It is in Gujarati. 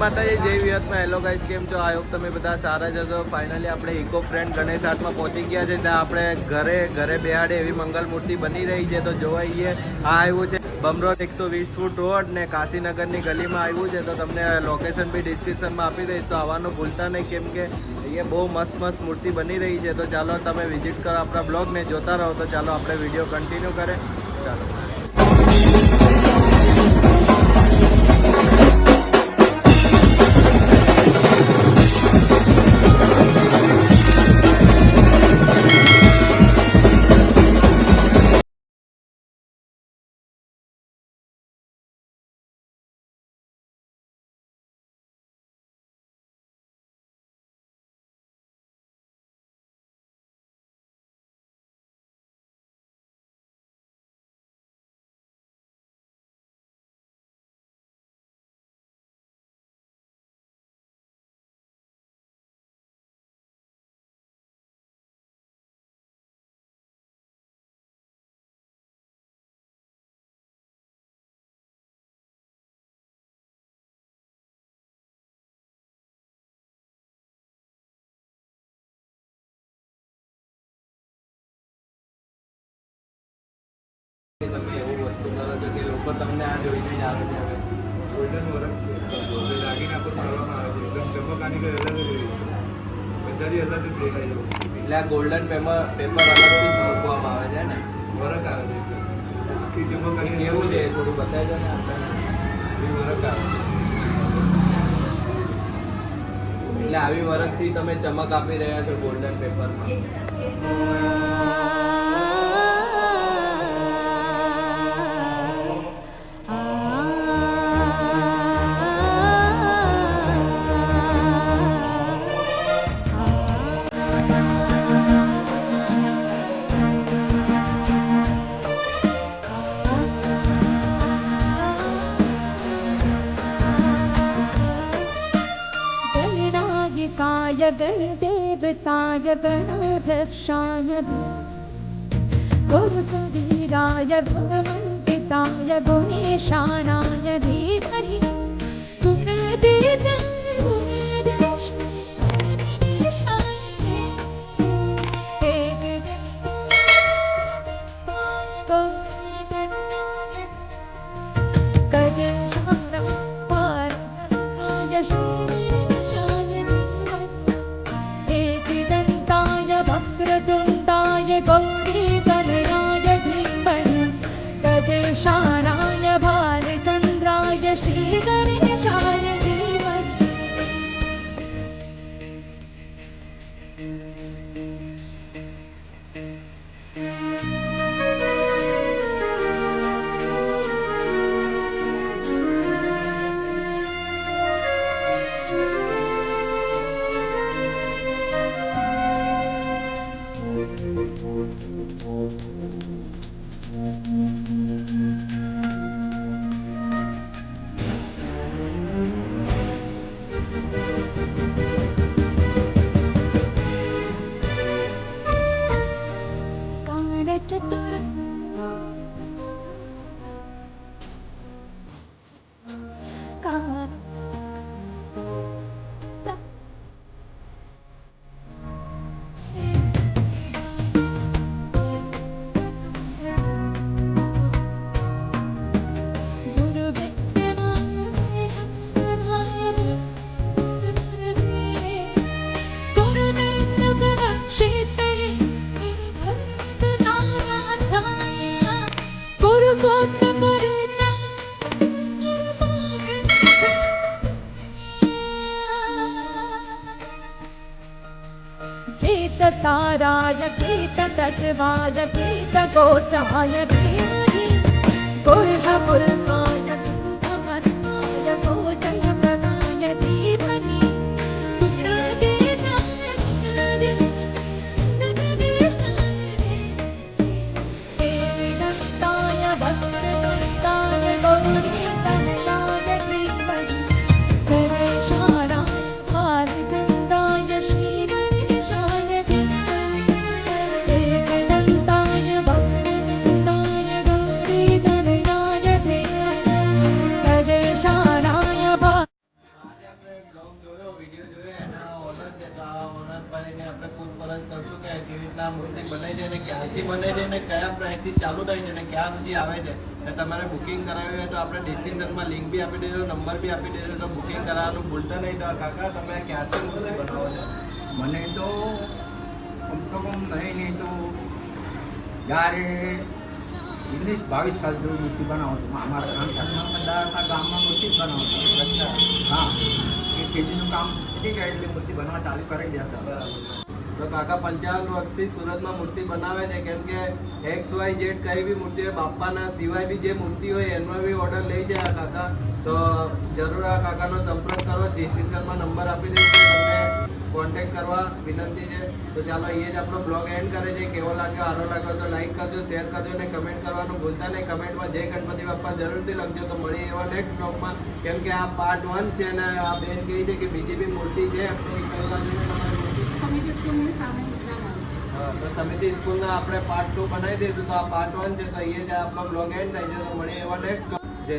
માતાજી, જય વિહતમાં હેલો ગાઈસ કેમ છો? હોપ તમે બધા સારા જ હશો. ફાઇનલી આપણે ઇકો ફ્રેન્ડ ગણેશ આર્ટમાં પહોંચી ગયા છે. ત્યાં આપણે ઘરે ઘરે બેહાડે એવી મંગલ મૂર્તિ બની રહી છે. તો જોવાઈએ આ આવ્યું છે બમરોડ એકસો વીસ ફૂટ રોડ ને કાશીનગરની ગલીમાં આવ્યું છે. તો તમને લોકેશન બી ડિસ્ક્રિપ્શનમાં આપી દઈશ. તો આવવાનું ભૂલતા નહીં, કેમ કે અહીંયા બહુ મસ્ત મસ્ત મૂર્તિ બની રહી છે. તો ચાલો તમે વિઝિટ કરો આપણા બ્લોગને જોતા રહો. તો ચાલો આપણે વીડિયો કન્ટિન્યુ કરે ચાલો. તમે એવું વસ્તુ કરો છો કે લોકો તમને આ જોઈને જ આવે છે ગોલ્ડન વર્ક છે. દાગીના પર આવે છે. એટલે અલગ જ હોય બધાથી અલગ જ દેખાય છે. એટલે આ ગોલ્ડન પેપર પેપર અલગથી મૂકવામાં આવે છે ને? વરખ આવે છે. આખી ચમક એવું છે? થોડું બતાવજો ને આપણને વરખ આવે છે. એટલે આવી વરખથી તમે ચમક આપી રહ્યા છો ગોલ્ડન પેપરમાં गणनायकाय गणदेवताय गणाध्यक्षाय गुरुकवीराय गुणमण्डिताय गुणेशाणाय धीमहि বাজে সারা राज कीर्त तचभा कीर्त गोचाली कुर्म સરસ કરશું કે કેવી રીતના મૂર્તિ બને છે અને ક્યાંથી બને છે અને કયા પ્રાઇસથી ચાલુ થાય છે અને ક્યાં સુધી આવે છે. અને તમારે બુકિંગ કરાવી હોય તો આપણે ડિસ્ક્રિપ્શનમાં લિંક બી આપી દેજો નંબર બી આપી દેજો તો બુકિંગ કરાવવાનું ભૂલતા નહીં. તો કાકા તમે ક્યાંથી મૂર્તિ બનાવો છો? મને તો કમસે કમ નહીં નહીં તો જ્યારે વીસ બાવીસ સાલ જેવું મૂર્તિ બનાવો છું. અમારા બધા ગામમાં મૂર્તિ જ બનાવતા હા. એ ખેતીનું કામ થઈ જાય એટલે મૂર્તિ બનાવવા ચાલુ કરી દેતા. તો કાકા પંચાવન વર્ષથી સુરતમાં મૂર્તિ બનાવે છે. કેમ કે એક્સ વાય જેડ કઈ બી મૂર્તિ હોય બાપાના સિવાય બી જે મૂર્તિ હોય, એનો બી ઓર્ડર લઈ જાય કાકા. તો જરૂર આ કાકાનો સંપર્ક કરો ડિસ્ક્રિપ્શનમાં નંબર આપી દઈશ તમને કોન્ટેક્ટ કરવા વિનંતી છે. તો ચાલો, અહીંયા જ આપણો બ્લોગ એન્ડ કરે છે. કેવો લાગ્યો, સારો લાગ્યો તો લાઈક કરજો શેર કરજો અને કમેન્ટ કરવાનું ભૂલતા નહીં. કમેન્ટમાં જય ગણપતિ બાપા જરૂરથી લખજો. તો મળીએ એવા નેક્સ્ટ બ્લોગમાં કેમ કે આ પાર્ટ વન છે અને આ બેન કહી છે કે બીજી બી મૂર્તિ છે એ કઈ બાજુ છે તમારી મૂર્તિ સમિતિ સ્કૂલની સામે તો સમિતિ સ્કૂલના આપણે પાર્ટ ટુ બનાવી દીધું તો આ પાર્ટ વન છે, તો અહીંયા જ આપણો બ્લોગ એન્ડ થાય છે. તો મળીએ એવા નેક્સ્ટ જય